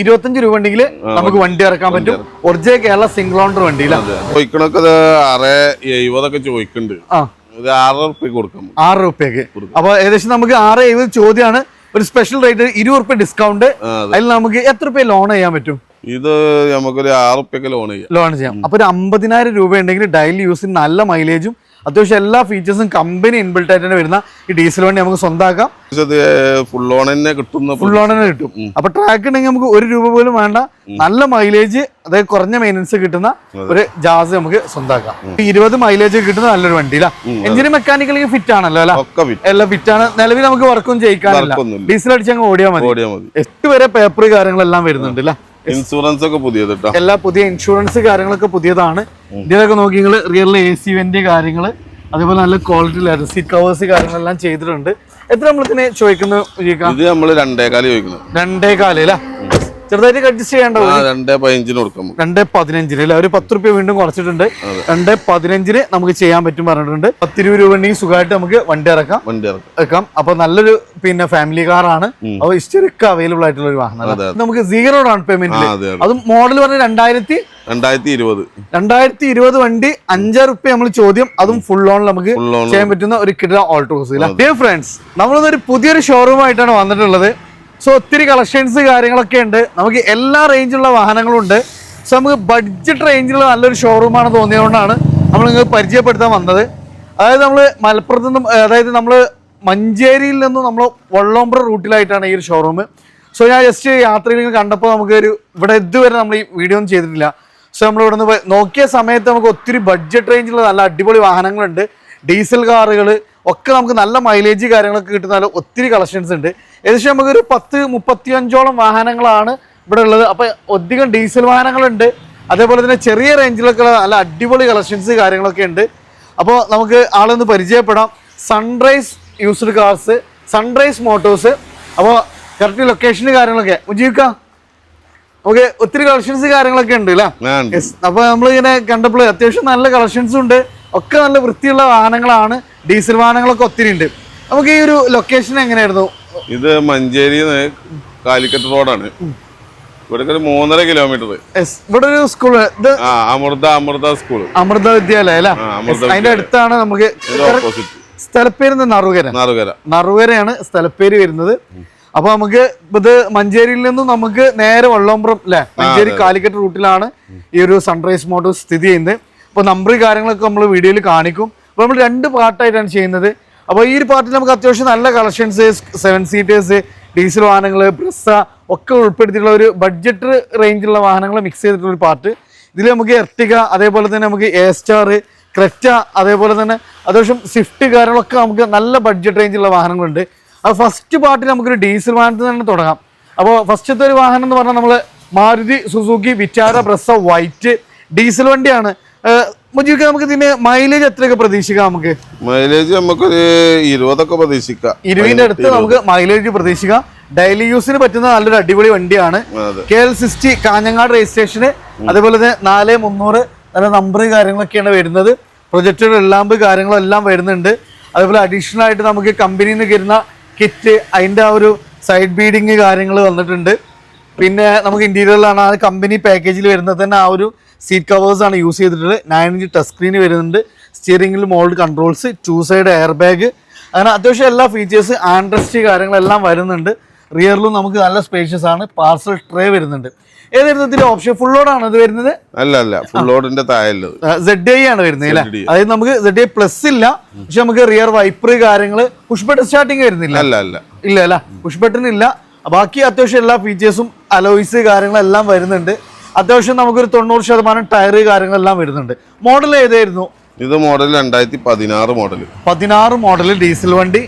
ഇരുപത്തഞ്ച് രൂപ ഉണ്ടെങ്കിൽ നമുക്ക് വണ്ടി ഇറക്കാൻ പറ്റും. ഒറിജിനൽ കേരള സിംഗിൾ ഓണർ വണ്ടി ചോദിക്കണൊക്കെ ആറ് എഴുപതൊക്കെ ചോദിക്കുന്നുണ്ട് ആറ് ഉറുപ്പ്യ കൊടുക്കാം. ആറ് റുപ്യക്ക് അപ്പൊ ഏകദേശം നമുക്ക് ആറ് എഴുപത് ചോദ്യമാണ് ഒരു സ്പെഷ്യൽ റേറ്റ് ഇരുപത് റുപ്യ ഡിസ്കൗണ്ട് അതിൽ നമുക്ക് എത്ര റുപ്യ ലോൺ ചെയ്യാൻ പറ്റും? ഇത് നമുക്കൊരു ആറ് ഉറുപ്പ്യൊക്കെ ലോൺ ചെയ്യാം. ലോൺ ചെയ്യാം. അപ്പൊ ഒരു അമ്പതിനായിരം രൂപ ഉണ്ടെങ്കിൽ ഡെയിലി യൂസിന് നല്ല മൈലേജും അത്യാവശ്യം എല്ലാ ഫീച്ചേഴ്സും കമ്പനി ഇൻബിൽട്ട് ആയിട്ട് തന്നെ വരുന്ന ഈ ഡീസൽ വണ്ടി നമുക്ക് സ്വന്തമാക്കാം ഫുൾ ഓൺ തന്നെ കിട്ടുന്ന ഫുൾ ഓൺ തന്നെ കിട്ടും. അപ്പൊ ട്രാക്ക് ഉണ്ടെങ്കിൽ നമുക്ക് ഒരു രൂപ പോലും വേണ്ട. നല്ല മൈലേജ് അതായത് കുറഞ്ഞ മെയിനൻസ് കിട്ടുന്ന ഒരു ജാസ് നമുക്ക് സ്വന്തമാക്കാം ഇരുപത് മൈലേജ് കിട്ടുന്ന നല്ലൊരു വണ്ടിയില്ല എഞ്ചിന് മെക്കാനിക്കലി ഫിറ്റ് ആണല്ലോ അല്ലെ? എല്ലാം ഫിറ്റ് ആണ്. നിലവിൽ നമുക്ക് വർക്കും ചെയ്യിക്കാനില്ല ഡീസൽ അടിച്ച് അങ്ങ് ഓടിയാൽ മതി. എട്ട് വരെ പേപ്പർ കാര്യങ്ങളെല്ലാം വരുന്നുണ്ട് ഇൻഷുറൻസ് ഒക്കെ പുതിയത് കേട്ടോ എല്ലാ പുതിയ ഇൻഷുറൻസ് കാര്യങ്ങളൊക്കെ പുതിയതാണ്. ഇതിലൊക്കെ നോക്കി നിങ്ങൾ റിയൽ എ സി വെന്റ് കാര്യങ്ങൾ അതേപോലെ നല്ല ക്വാളിറ്റി ലെതർ സീറ്റ് കവേഴ്സ് കാര്യങ്ങളെല്ലാം ചെയ്തിട്ടുണ്ട്. എത്ര നമ്മൾ ചോദിക്കുന്നു ചോദിക്കുന്നത് ഇത് നമ്മൾ രണ്ടേകാൽ ചോദിക്കുന്നത് രണ്ടേ കാൽ അല്ലേ ചെറുതായിട്ട് അഡ്ജസ്റ്റ് ചെയ്യേണ്ട രണ്ടേ പതിനഞ്ചിന് കൊടുക്കാം. രണ്ടേ പതിനഞ്ചിന് അല്ലെ? ഒരു പത്ത് റുപ്യ വീണ്ടും കുറച്ചിട്ടുണ്ട്. രണ്ടേ പതിനഞ്ചിന് നമുക്ക് ചെയ്യാൻ പറ്റും പറഞ്ഞിട്ടുണ്ട്. പത്തിരുപത് രൂപ ഉണ്ടെങ്കിൽ സുഖമായിട്ട് നമുക്ക് വണ്ടി ഇറക്കാം. വണ്ടി ഇറക്കാം. അപ്പൊ നല്ലൊരു പിന്നെ ഫാമിലി കാറാണ് അപ്പൊ ഹിസ്റ്ററിക്ക് അവൈലബിൾ ആയിട്ടുള്ള ഒരു വാഹനം നമുക്ക് സീറോ ഡൗൺ പേയ്മെന്റ് അതെ മോഡൽ പറഞ്ഞ രണ്ടായിരത്തി രണ്ടായിരത്തി ഇരുപത് രണ്ടായിരത്തി ഇരുപത് വണ്ടി അഞ്ചാറ് റുപ്യ നമ്മൾ ചോദ്യം. അതും ഫുൾ ഓൺ നമുക്ക് ചെയ്യാൻ പറ്റുന്ന ഒരു കിട്ടുന്ന ഓൾട്ടോസ് ഡിയർ ഫ്രണ്ട്സ് നമ്മളിതൊരു പുതിയൊരു ഷോറൂം ആയിട്ടാണ് വന്നിട്ടുള്ളത്. സോ ഒത്തിരി കളക്ഷൻസ് കാര്യങ്ങളൊക്കെ ഉണ്ട്. നമുക്ക് എല്ലാ റേഞ്ചിലുള്ള വാഹനങ്ങളും ഉണ്ട്. സോ നമുക്ക് ബഡ്ജറ്റ് റേഞ്ചിലുള്ള നല്ലൊരു ഷോറൂമാണ് തോന്നിയതുകൊണ്ടാണ് നമ്മൾ നിങ്ങൾക്ക് പരിചയപ്പെടുത്താൻ വന്നത്. അതായത് നമ്മൾ മലപ്പുറത്ത് നിന്നും അതായത് നമ്മൾ മഞ്ചേരിയിൽ നിന്നും നമ്മൾ വള്ളോമ്പ്ര റൂട്ടിലായിട്ടാണ് ഈ ഒരു ഷോറൂം സോ ഞാൻ ജസ്റ്റ് യാത്രയിൽ കണ്ടപ്പോൾ നമുക്ക് ഒരു ഇവിടെ ഇതുവരെ നമ്മൾ ഈ വീഡിയോ ഒന്നും ചെയ്തിട്ടില്ല. സോ നമ്മൾ ഇവിടെ നിന്ന് നോക്കിയ സമയത്ത് നമുക്ക് ഒത്തിരി ബഡ്ജറ്റ് റേഞ്ചിലുള്ള നല്ല അടിപൊളി വാഹനങ്ങളുണ്ട്. ഡീസൽ കാറുകൾ ഒക്കെ നമുക്ക് നല്ല മൈലേജ് കാര്യങ്ങളൊക്കെ കിട്ടുന്ന ഒത്തിരി കളക്ഷൻസ് ഉണ്ട്. ഏകദേശം നമുക്കൊരു പത്ത് മുപ്പത്തിയഞ്ചോളം വാഹനങ്ങളാണ് ഇവിടെ ഉള്ളത്. അപ്പോൾ അധികം ഡീസൽ വാഹനങ്ങളുണ്ട്. അതേപോലെ തന്നെ ചെറിയ റേഞ്ചിലൊക്കെ ഉള്ള നല്ല അടിപൊളി കളക്ഷൻസ് കാര്യങ്ങളൊക്കെ ഉണ്ട്. അപ്പോൾ നമുക്ക് ആളൊന്ന് പരിചയപ്പെടാം. Sunrise used cars sunrise motors അപ്പോൾ കറക്റ്റ് ലൊക്കേഷന് കാര്യങ്ങളൊക്കെ. ഉജീവിക്ക ഓക്കെ ഒത്തിരി കളക്ഷൻസ് കാര്യങ്ങളൊക്കെ ഉണ്ട് അല്ലേ? അപ്പോൾ നമ്മളിങ്ങനെ നമ്മൾ ഇങ്ങനെ കണ്ടപ്പോൾ അത്യാവശ്യം നല്ല കളക്ഷൻസും ഉണ്ട്. ഒക്കെ നല്ല വൃത്തിയുള്ള വാഹനങ്ങളാണ്. ഡീസൽ വാഹനങ്ങളൊക്കെ ഒത്തിരി ഉണ്ട്. നമുക്ക് ഈ ഒരു ലൊക്കേഷൻ എങ്ങനെയായിരുന്നു? ഇത് മഞ്ചേരി കാലിക്കറ്റ് റോഡാണ്. ഇവിടെ ഒരു മൂന്നര കിലോമീറ്റർ. ഇവിടെ ഒരു സ്കൂൾ ഇത് അമൃത അമൃത സ്കൂൾ അമൃത വിദ്യാലയ അല്ലേ? അതിന്റെ അടുത്താണ് നമുക്ക് സ്ഥലപ്പേര് നറുകര. നാറുകര. നറുകരയാണ് സ്ഥലപ്പേര് വരുന്നത്. അപ്പൊ നമുക്ക് ഇത് മഞ്ചേരിയിൽ നിന്നും നമുക്ക് നേരെ വള്ളോമ്പ്രം അല്ലെ? മഞ്ചേരി കാലിക്കറ്റ് റൂട്ടിലാണ് ഈ ഒരു സൺറൈസ് മോട്ടോർ സ്ഥിതി ചെയ്യുന്നത്. അപ്പൊ നമ്പർ കാര്യങ്ങളൊക്കെ നമ്മൾ വീഡിയോയിൽ കാണിക്കും. അപ്പൊ നമ്മൾ രണ്ട് പാർട്ടായിട്ടാണ് ചെയ്യുന്നത്. അപ്പോൾ ഈ ഒരു പാർട്ടി നമുക്ക് അത്യാവശ്യം നല്ല കളക്ഷൻസ് സെവൻ സീറ്റേഴ്സ് ഡീസൽ വാഹനങ്ങൾ ബ്രസ ഒക്കെ ഉൾപ്പെടുത്തിയിട്ടുള്ള ഒരു ബഡ്ജറ്റ് റേഞ്ചിലുള്ള വാഹനങ്ങൾ മിക്സ് ചെയ്തിട്ടുള്ള ഒരു പാർട്ട്. ഇതിൽ നമുക്ക് എർട്ടിക അതേപോലെ തന്നെ നമുക്ക് എ സ്റ്റാർ ക്രെറ്റ അതേപോലെ തന്നെ അത്യാവശ്യം സ്വിഫ്റ്റ് കാര്യങ്ങളൊക്കെ നമുക്ക് നല്ല ബഡ്ജറ്റ് റേഞ്ചിലുള്ള വാഹനങ്ങളുണ്ട്. അത് ഫസ്റ്റ് പാർട്ടിൽ നമുക്കൊരു ഡീസൽ വാഹനത്തിൽ തന്നെ തുടങ്ങാം. അപ്പോൾ ഫസ്റ്റത്തെ ഒരു വാഹനം എന്ന് പറഞ്ഞാൽ നമ്മൾ Maruti Suzuki Vitara Brezza white diesel വണ്ടിയാണ്. മുജീബ് നമുക്ക് ഇതിന് മൈലേജ് എത്രയൊക്കെ പ്രതീക്ഷിക്കാം നമുക്ക്? മൈലേജ് നമുക്കൊരു ഇരുപതൊക്കെ പ്രതീക്ഷിക്കാം. ഇരുപതിന്റെ അടുത്ത് നമുക്ക് മൈലേജ് പ്രതീക്ഷിക്കാം. ഡെയിലി യൂസിന് പറ്റുന്ന നല്ലൊരു അടിപൊളി വണ്ടിയാണ്. കെ എൽ സിക്സ്റ്റി കാഞ്ഞങ്ങാട് രജിസ്ട്രേഷന് അതേപോലെ തന്നെ നാല് മുന്നൂറ് നല്ല നമ്പർ കാര്യങ്ങളൊക്കെയാണ് വരുന്നത്. പ്രൊജക്ടർ എല്ലാം കാര്യങ്ങളും എല്ലാം വരുന്നുണ്ട്. അതേപോലെ അഡീഷണൽ ആയിട്ട് നമുക്ക് കമ്പനിയിൽ നിന്ന് വരുന്ന കിറ്റ് അതിന്റെ ആ ഒരു സൈഡ് ബീഡിങ് കാര്യങ്ങൾ വന്നിട്ടുണ്ട്. പിന്നെ നമുക്ക് ഇന്റീരിയറിലാണ് ആ കമ്പനി പാക്കേജിൽ വരുന്നത് തന്നെ ആ ഒരു സീറ്റ് കവേഴ്സ് ആണ് യൂസ് ചെയ്തിട്ടുള്ളത്. നയൻ ഇഞ്ച് ടച്ച് സ്ക്രീൻ വരുന്നുണ്ട്. സ്റ്റിയറിംഗിൽ mould controls two side air bag അങ്ങനെ അത്യാവശ്യം എല്ലാ ഫീച്ചേഴ്സ് ആൻഡ്രസ്റ്റ് കാര്യങ്ങളെല്ലാം വരുന്നുണ്ട്. റിയറിലും നമുക്ക് നല്ല സ്പേഷ്യസ് ആണ്. പാർസൽ ട്രേ വരുന്നുണ്ട്. ഏതായിരുന്നു ഇതിന്റെ ഓപ്ഷൻ ഫുൾ ലോഡ് ആണ് ഇത് വരുന്നത്? അല്ല അല്ല. ഫുൾ ലോഡിന്റെ സെഡ് ഐ ആണ് വരുന്നത് അല്ലേ. അതായത് നമുക്ക് സെഡ് ഐ പ്ലസ് ഇല്ല. പക്ഷെ നമുക്ക് റിയർ വൈപ്പർ കാര്യങ്ങൾ പുഷ് ബട്ടൺ സ്റ്റാർട്ടിങ് വരുന്നില്ല. അല്ല അല്ല. ഇല്ല അല്ല. പുഷ് ബട്ടൺ ഇല്ല. ബാക്കി അത്യാവശ്യം എല്ലാ ഫീച്ചേഴ്സും അലോയ്സ് കാര്യങ്ങളെല്ലാം വരുന്നുണ്ട്. അത്യാവശ്യം നമുക്കൊരു തൊണ്ണൂറ് ശതമാനം ടയർ കാര്യങ്ങളെല്ലാം വരുന്നുണ്ട്. മോഡൽ ഏതായിരുന്നു? ഇത് മോഡൽ രണ്ടായിരത്തി പതിനാറ് മോഡൽ. പതിനാറ് മോഡൽ ഡീസൽ വണ്ടി.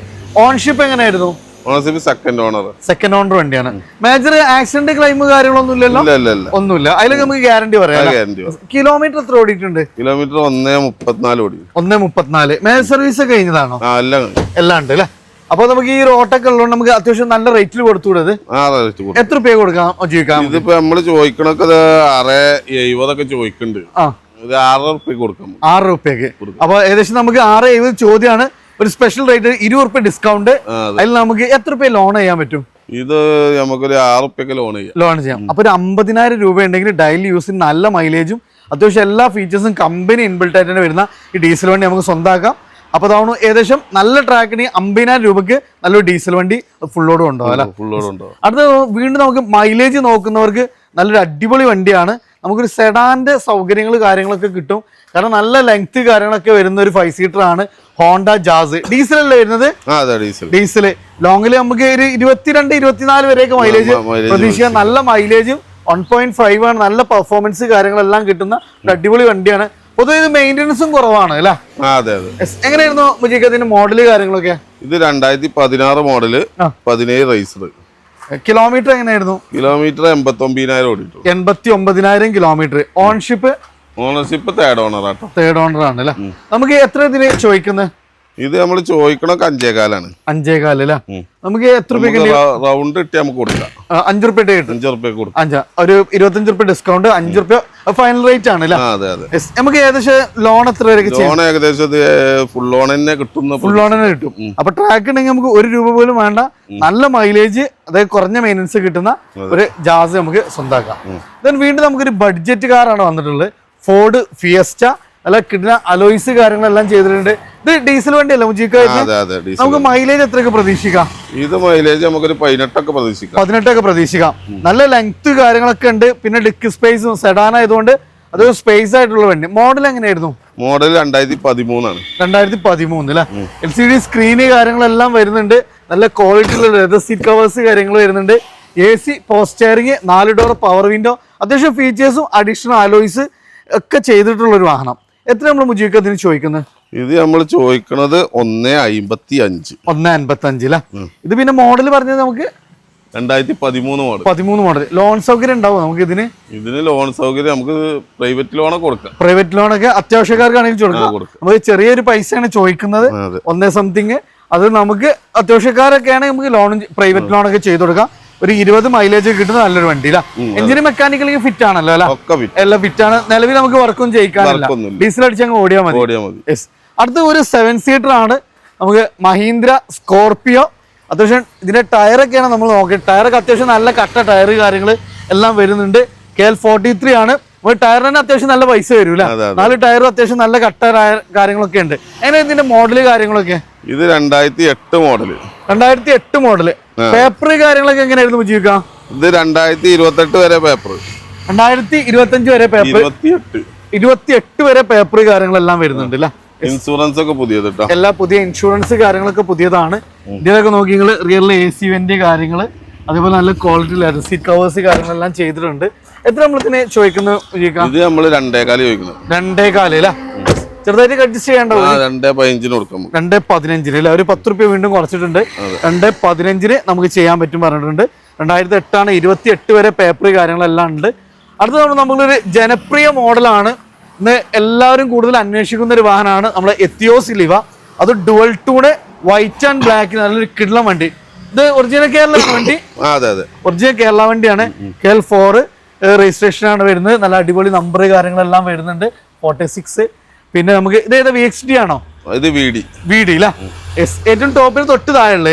ഓൺഷിപ്പ് എങ്ങനെയായിരുന്നു? Ownership second owner second owner വണ്ടിയാണ്. മേജർ ആക്സിഡന്റ് ക്ലെയിം കാര്യങ്ങളൊന്നും ഇല്ലല്ലോ? ഇല്ല ഇല്ല ഇല്ല. ഒന്നുമില്ല. അതിലൊക്കെ നമുക്ക് ഗ്യാരണ്ടി പറയാം കിലോമീറ്റർ എത്ര ഓടിയിട്ടുണ്ട്? കിലോമീറ്റർ ഒന്നേ മുപ്പത്തിനാല് ഓടി. ഒന്നേ മുപ്പത്തിനാല്. മേജർ സർവീസ് കഴിഞ്ഞതാണോ? അല്ല എല്ലാം എല്ലാം ഉണ്ട് അല്ലേ? അപ്പൊ നമുക്ക് ഈ റോട്ടൊക്കെ ഉള്ളതുകൊണ്ട് നമുക്ക് അത്യാവശ്യം നല്ല റേറ്റിൽ കൊടുത്തുകൂടത് എത്ര രൂപ കൊടുക്കാം ജീവിക്കാം ഇതിപ്പോ നമ്മൾ ചോദിക്കണൊക്കെ ആറ് എഴുപതൊക്കെ ചോദിക്കുന്നുണ്ട് ആറ് റുപ്യ കൊടുക്കാം. ആറ് റുപ്യക്ക് അപ്പൊ ഏകദേശം നമുക്ക് ആറ് എഴുപത് ചോദ്യമാണ്. ഒരു സ്പെഷ്യൽ റേറ്റ് ഇരുപത് റുപ്യ ഡിസ്കൗണ്ട് അതിൽ നമുക്ക് എത്ര രൂപ ലോൺ ചെയ്യാൻ പറ്റും? ഇത് നമുക്കൊരു ആറ് റുപ്യൊക്കെ ലോൺ ചെയ്യാം. ലോൺ ചെയ്യാം. അപ്പൊ ഒരു അമ്പതിനായിരം രൂപ ഉണ്ടെങ്കിൽ ഡെയിലി യൂസിന് നല്ല മൈലേജും അത്യാവശ്യം എല്ലാ ഫീച്ചേഴ്സും കമ്പനി ഇൻബിൾട്ടായിട്ട് തന്നെ വരുന്ന ഈ ഡീസൽ വണ്ടി നമുക്ക് സ്വന്തമാക്കാം അപ്പൊ അതാണ് ഏകദേശം നല്ല ട്രാക്കിന് അമ്പതിനായിരം രൂപയ്ക്ക് നല്ലൊരു ഡീസൽ വണ്ടി ലോഡ് ഉണ്ടാവും അല്ലെ? ലോഡ് ഉണ്ടാവും അടുത്ത വീണ്ടും നമുക്ക് മൈലേജ് നോക്കുന്നവർക്ക് നല്ലൊരു അടിപൊളി വണ്ടിയാണ്. നമുക്കൊരു സെഡാന്റെ സൗകര്യങ്ങൾ കാര്യങ്ങളൊക്കെ കിട്ടും. കാരണം നല്ല ലെങ്ത് കാര്യങ്ങളൊക്കെ വരുന്ന ഒരു ഫൈവ് സീറ്റർ ആണ് ഹോണ്ട ജാസ് ഡീസൽ അല്ലേ വരുന്നത്? ഡീസൽ ലോങ്ങിൽ നമുക്ക് ഒരു ഇരുപത്തിരണ്ട് ഇരുപത്തിനാല് വരെയൊക്കെ മൈലേജ് പ്രതീക്ഷിക്കാം. നല്ല മൈലേജും വൺ പോയിന്റ് ഫൈവ് ആണ്. നല്ല പെർഫോമൻസ് കാര്യങ്ങളെല്ലാം കിട്ടുന്ന ഒരു അടിപൊളി വണ്ടിയാണ്. പൊതുവെ ഇത് മെയിന്റെനൻസും കുറവാണ് അല്ലേ? അതെ അതെ. എങ്ങനെയായിരുന്നു മുജീക്ക് അതിന്റെ മോഡൽ കാര്യങ്ങളൊക്കെ? ഇത് രണ്ടായിരത്തി പതിനാറ് മോഡൽ. പതിനേഴ് റൈസർ കിലോമീറ്റർ എങ്ങനെയായിരുന്നു? കിലോമീറ്റർ എൺപത്തി ഒമ്പതിനായിരം ഓടിട്ടു എൺപത്തി ഒമ്പതിനായിരം kilometre. Ownership ownership third owner auto. Third owner ആണ് അല്ലേ? നമുക്ക് എത്ര ഇതിന് ചോദിക്കുന്നത് ഇത് നമ്മൾ ചോദിക്കണൊക്കെ അഞ്ചേകാലാണ് അഞ്ചേകാൽ അല്ലേ ഉം. നമുക്ക് എത്ര റൗണ്ട് ഇട്ട് നമുക്ക് കൊടുക്കാം. അഞ്ചു റുപ്യ അഞ്ചു റുപ്യ കൊടുക്കാം. അഞ്ചാ ഒരു ഇരുപത്തഞ്ച് റുപ്യ ഡിസ്കൗണ്ട് അഞ്ചു റുപ്യ ഫൈനൽ റേറ്റ് ആണ് അതെ അതെ. നമുക്ക് ഏകദേശം ലോൺ എത്ര വരെ ലോൺ ഏകദേശം ഫുൾ ലോൺ തന്നെ കിട്ടുന്ന ഫുൾ ലോൺ തന്നെ കിട്ടും. അപ്പൊ ട്രാക്ക് ഉണ്ടെങ്കിൽ നമുക്ക് ഒരു രൂപ പോലും വേണ്ട. നല്ല മൈലേജ് അതായത് കുറഞ്ഞ മെയിനൻസ് കിട്ടുന്ന ഒരു ജാസ് നമുക്ക് സ്വന്തമാക്കാം ദെൻ വീണ്ടും നമുക്കൊരു ബഡ്ജറ്റ് കാറാണ് വന്നിട്ടുള്ളത്. ഫോർഡ് ഫിയസ്റ്റ അല്ല കിട്ടുന്ന അലോയ്സ് കാര്യങ്ങളെല്ലാം ചെയ്തിട്ടുണ്ട്. ഇത് ഡീസൽ വണ്ടിയല്ല ആ, മുജിക്ക അതെ അതെ ഡീസൽ നമുക്ക് മൈലേജ് എത്രയൊക്കെ പ്രതീക്ഷിക്കാം? ഇത് മൈലേജ് നമുക്കൊരു പതിനെട്ടൊക്കെ പ്രതീക്ഷിക്കാം. പതിനെട്ടൊക്കെ പ്രതീക്ഷിക്കാം. നല്ല ലെങ്ത് കാര്യങ്ങളൊക്കെ ഉണ്ട്. പിന്നെ ഡിക്ക് സ്പേസും സെഡാൻ ആയതുകൊണ്ട് അത് സ്പേസ് ആയിട്ടുള്ള വണ്ടി. മോഡൽ എങ്ങനെയായിരുന്നു? മോഡൽ രണ്ടായിരത്തി പതിമൂന്നാണ് രണ്ടായിരത്തി പതിമൂന്ന് അല്ലെ എൽ സി ഡി സ്ക്രീന് കാര്യങ്ങളെല്ലാം വരുന്നുണ്ട്. നല്ല ക്വാളിറ്റിയുള്ള ലെതർ സീറ്റ് കവേഴ്സ് കാര്യങ്ങൾ വരുന്നുണ്ട്. എ സി പോസ്റ്ററിങ് നാല് ഡോർ പവർ വിൻഡോ അത്യാവശ്യം ഫീച്ചേഴ്സും അഡീഷണൽ അലോയ്സ് ഒക്കെ ചെയ്തിട്ടുള്ള ഒരു വാഹനം. എത്ര നമ്മൾ മുജീക്ക് അതിന് ചോദിക്കുന്നത് ഇത് നമ്മൾ ചോദിക്കണത് ഒന്ന് അമ്പത്തി അഞ്ച് ഒന്ന് അൻപത്തി അഞ്ചില ഇത് പിന്നെ മോഡൽ പറഞ്ഞത് നമുക്ക് രണ്ടായിരത്തി പതിമൂന്ന് മോഡൽ പതിമൂന്ന് മോഡൽ ലോൺ സൗകര്യം ഉണ്ടാവും നമുക്ക് ഇതിന്? ഇതിന് ലോൺ സൗകര്യം നമുക്ക് പ്രൈവറ്റ് ലോൺ കൊടുക്കാം. പ്രൈവറ്റ് ലോണൊക്കെ അത്യാവശ്യക്കാർക്കാണെങ്കിൽ കൊടുക്കാം. നമുക്ക് ചെറിയൊരു പൈസയാണ് ചോദിക്കുന്നത്. ഒന്നേ സംതിങ് അത് നമുക്ക് അത്യാവശ്യക്കാരൊക്കെയാണെങ്കിൽ നമുക്ക് ലോൺ പ്രൈവറ്റ് ലോണൊക്കെ ചെയ്ത് കൊടുക്കാം. ഒരു ഇരുപത് മൈലേജ് കിട്ടുന്ന നല്ലൊരു വണ്ടി അല്ല എഞ്ചിന് മെക്കാനിക്കലി ഫിറ്റ് ആണല്ലോ അല്ലെ? എല്ലാം ഫിറ്റ് ആണ്. നിലവിൽ നമുക്ക് വർക്കും ചെയ്യിക്കാനില്ല. ഡീസൽ അടിച്ച് അങ്ങ് ഓടിയാൽ മതി. ഓടിയാൽ മതി. യെസ് അടുത്ത ഒരു സെവൻ സീറ്റർ ആണ്. നമുക്ക് മഹീന്ദ്ര സ്കോർപിയോ. അത്യാവശ്യം ഇതിന്റെ ടയറൊക്കെയാണ് നമ്മൾ നോക്കിയത്. ടയറൊക്കെ അത്യാവശ്യം നല്ല കട്ട ടയർ കാര്യങ്ങൾ എല്ലാം വരുന്നുണ്ട്. കെ എൽ ഫോർട്ടി ത്രീ ആണ്. നമുക്ക് ടയറിന് അത്യാവശ്യം നല്ല പൈസ വരും അല്ലേ അതെ, അതെ. നാല് ടയറും അത്യാവശ്യം നല്ല കട്ട കാര്യങ്ങളൊക്കെ ഉണ്ട്. എങ്ങനെ ഇതിന്റെ മോഡൽ കാര്യങ്ങളൊക്കെ? ഇത് രണ്ടായിരത്തി എട്ട് മോഡൽ രണ്ടായിരത്തി എട്ട് മോഡൽ പേപ്പർ കാര്യങ്ങളൊക്കെ എങ്ങനെയായിരുന്നു ജീവിക്കാം ഇത് രണ്ടായിരത്തി ഇരുപത്തെട്ട് വരെ പേപ്പർ രണ്ടായിരത്തി ഇരുപത്തി അഞ്ച് വരെ പേപ്പർ ഇരുപത്തിയെട്ട്. ഇരുപത്തി എട്ട് വരെ പേപ്പർ കാര്യങ്ങളെല്ലാം വരുന്നുണ്ട് അല്ലേ ഇൻഷുറൻസ് ഒക്കെ പുതിയത് എല്ലാ പുതിയ ഇൻഷുറൻസ് കാര്യങ്ങളൊക്കെ പുതിയതാണ്. ഇതിലൊക്കെ നോക്കി നിങ്ങൾ റിയൽ എ സി വെന്റ് കാര്യങ്ങൾ അതേപോലെ നല്ല ക്വാളിറ്റി ലെതർ സീറ്റ് കവേഴ്സ് കാര്യങ്ങളെല്ലാം ചെയ്തിട്ടുണ്ട്. എത്ര നമ്മളിതിനെ ചോദിക്കുന്നു ഇത് നമ്മൾ രണ്ടേകാൽ ചോദിക്കുന്നത് രണ്ടേ കാൽ അല്ലേ? ചെറുതായിട്ട് അഡ്ജസ്റ്റ് രണ്ടേ പതിനഞ്ചിന് അല്ലേ നമുക്ക്. രണ്ട് പതിനഞ്ചിന് അല്ലെ? ഒരു പത്ത് റുപ്യ വീണ്ടും കുറച്ചിട്ടുണ്ട്. രണ്ട് പതിനഞ്ചിന് നമുക്ക് ചെയ്യാൻ പറ്റും പറഞ്ഞിട്ടുണ്ട്. രണ്ടായിരത്തി എട്ടാണ് ഇരുപത്തി എട്ട് വരെ പേപ്പർ കാര്യങ്ങളെല്ലാം ഉണ്ട്. അടുത്ത നമ്മൾ നമ്മളൊരു ജനപ്രിയ മോഡലാണ്. ഇന്ന് എല്ലാവരും കൂടുതൽ അന്വേഷിക്കുന്ന ഒരു വാഹനമാണ് നമ്മളെ എത്തിയോസ് ലിവ അത് dual tone white and black നല്ലൊരു കിഡ്ലം വണ്ടി. ഇത് ഒറിജിനൽ കേരള വണ്ടി? ഒറിജിനൽ കേരള വണ്ടിയാണ്. കെ എൽ ഫോർ രജിസ്ട്രേഷൻ ആണ് വരുന്നത്. നല്ല അടിപൊളി നമ്പർ കാര്യങ്ങളെല്ലാം വരുന്നുണ്ട്. ഫോർട്ടി സിക്സ് പിന്നെ നമുക്ക് ഇത് ഏതാ വി എക്സ് ഡി ആണോ? ഇത് വീടി വീട് ഇല്ല എസ് ഏറ്റവും ടോപ്പിൽ തൊട്ട് താഴെയുള്ള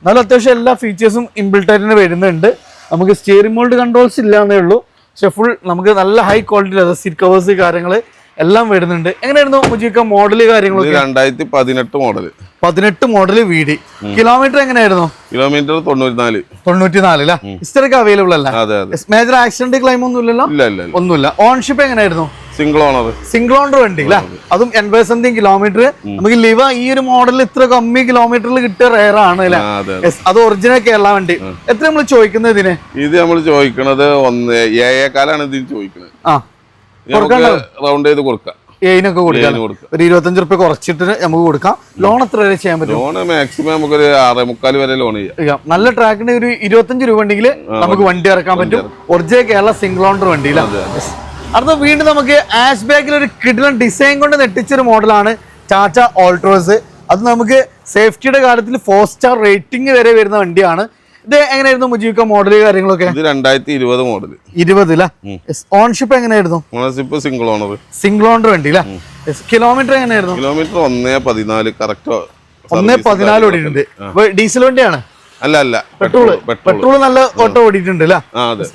എന്നാലും അത്യാവശ്യം എല്ലാ ഫീച്ചേഴ്സും ആയിട്ട് തന്നെ വരുന്നുണ്ട്. നമുക്ക് സ്റ്റിയറിംഗ് മോൾഡ് കൺട്രോൾസ് ഇല്ലാന്നേ ഉള്ളൂ. പക്ഷെ ഫുൾ നമുക്ക് നല്ല ഹൈ ക്വാളിറ്റി സീറ്റ് കവേഴ്സ് കാര്യങ്ങൾ എല്ലാം വരുന്നുണ്ട്. എങ്ങനെയായിരുന്നു മുജിക്ക മോഡൽ കാര്യങ്ങളൊക്കെ? രണ്ടായിരത്തി പതിനെട്ട് മോഡൽ പതിനെട്ട് മോഡൽ വീട്. കിലോമീറ്റർ എങ്ങനെയായിരുന്നു? കിലോമീറ്റർ തൊണ്ണൂറ്റിനാല്. തൊണ്ണൂറ്റി നാല് അല്ല? ഹിസ്റ്ററിക്ക് അവൈലബിൾ അല്ല മേജർ ആക്സിഡന്റ് ക്ലൈം ഒന്നും ഇല്ലല്ലോ? ഇല്ല ഇല്ല ഇല്ല. ഒന്നുമില്ല. ഓൺഷിപ്പ് എങ്ങനെയായിരുന്നു? സിംഗിൾ ഓണർ സിംഗിൾ ഓണർ വണ്ടി അല്ലേ അതും. എൺപത് സെന്തി കിലോമീറ്റർ നമുക്ക് ലിവ ഈ ഒരു മോഡലിൽ ഇത്ര കമ്മി കിലോമീറ്ററിൽ കിട്ടിയ റയർ ആണ് അല്ലേ അതെ ഒറിജിനൽ കേരള വണ്ടി. എത്ര നമ്മൾ ചോദിക്കുന്നത് ഇതിന്? ഇത് നമ്മൾ ചോദിക്കണത് ഒന്ന് ഏഴേക്കാലാണ് ഇതിന് ചോദിക്കുന്നത് ആ. റൗണ്ട് ചെയ്ത് കൊടുക്കാം. ഏതിനൊക്കെ കൊടുക്കാം. ഒരു ഇരുപത്തഞ്ച് റുപ്യ കുറച്ചിട്ട് നമുക്ക് കൊടുക്കാം. ലോൺ എത്ര വരെ ചെയ്യാൻ പറ്റും? ലോൺ മാക്സിമം നമുക്കൊരു ആറേ മുക്കാൽ വരെ ലോൺ ചെയ്യാം. ചെയ്യാം. നല്ല ട്രാക്കിന് ഒരു ഇരുപത്തഞ്ച് രൂപ ഉണ്ടെങ്കിൽ നമുക്ക് വണ്ടി ഇറക്കാൻ പറ്റും. ഒറിജിനൽ കേരള സിംഗിൾ ഓണർ വണ്ടിയിലാണ് അടുത്ത വീണ്ടും നമുക്ക് ആഷ് ബാക്കിൽ ഒരു കിടിലൻ ഡിസൈൻ കൊണ്ട് നെട്ടിച്ചൊരു മോഡലാണ് ടാറ്റ ഓൾട്രോസ് അത് നമുക്ക് സേഫ്റ്റിയുടെ കാര്യത്തിൽ ഫോർ സ്റ്റാർ റേറ്റിംഗ് വരെ വരുന്ന വണ്ടിയാണ്. ഇത് എങ്ങനെയായിരുന്നു മുജീവിക്ക മോഡൽ കാര്യങ്ങളൊക്കെ? ഇത് രണ്ടായിരത്തി ഇരുപത് മോഡൽ ഇരുപതില ഓൺഷിപ്പ് എങ്ങനെയായിരുന്നു? Ownership single owner single owner വണ്ടി അല്ലേ? കിലോമീറ്റർ എങ്ങനെയായിരുന്നു? കിലോമീറ്റർ ഒന്നേ പതിനാല് കറക്റ്റ് ഒന്നേ പതിനാല് ഓടിയിട്ടുണ്ട്. ഡീസൽ വണ്ടിയാണ്? അല്ല അല്ല. പെട്രോൾ പെട്രോൾ നല്ല ഓട്ടോ ഓടിയിട്ടുണ്ട്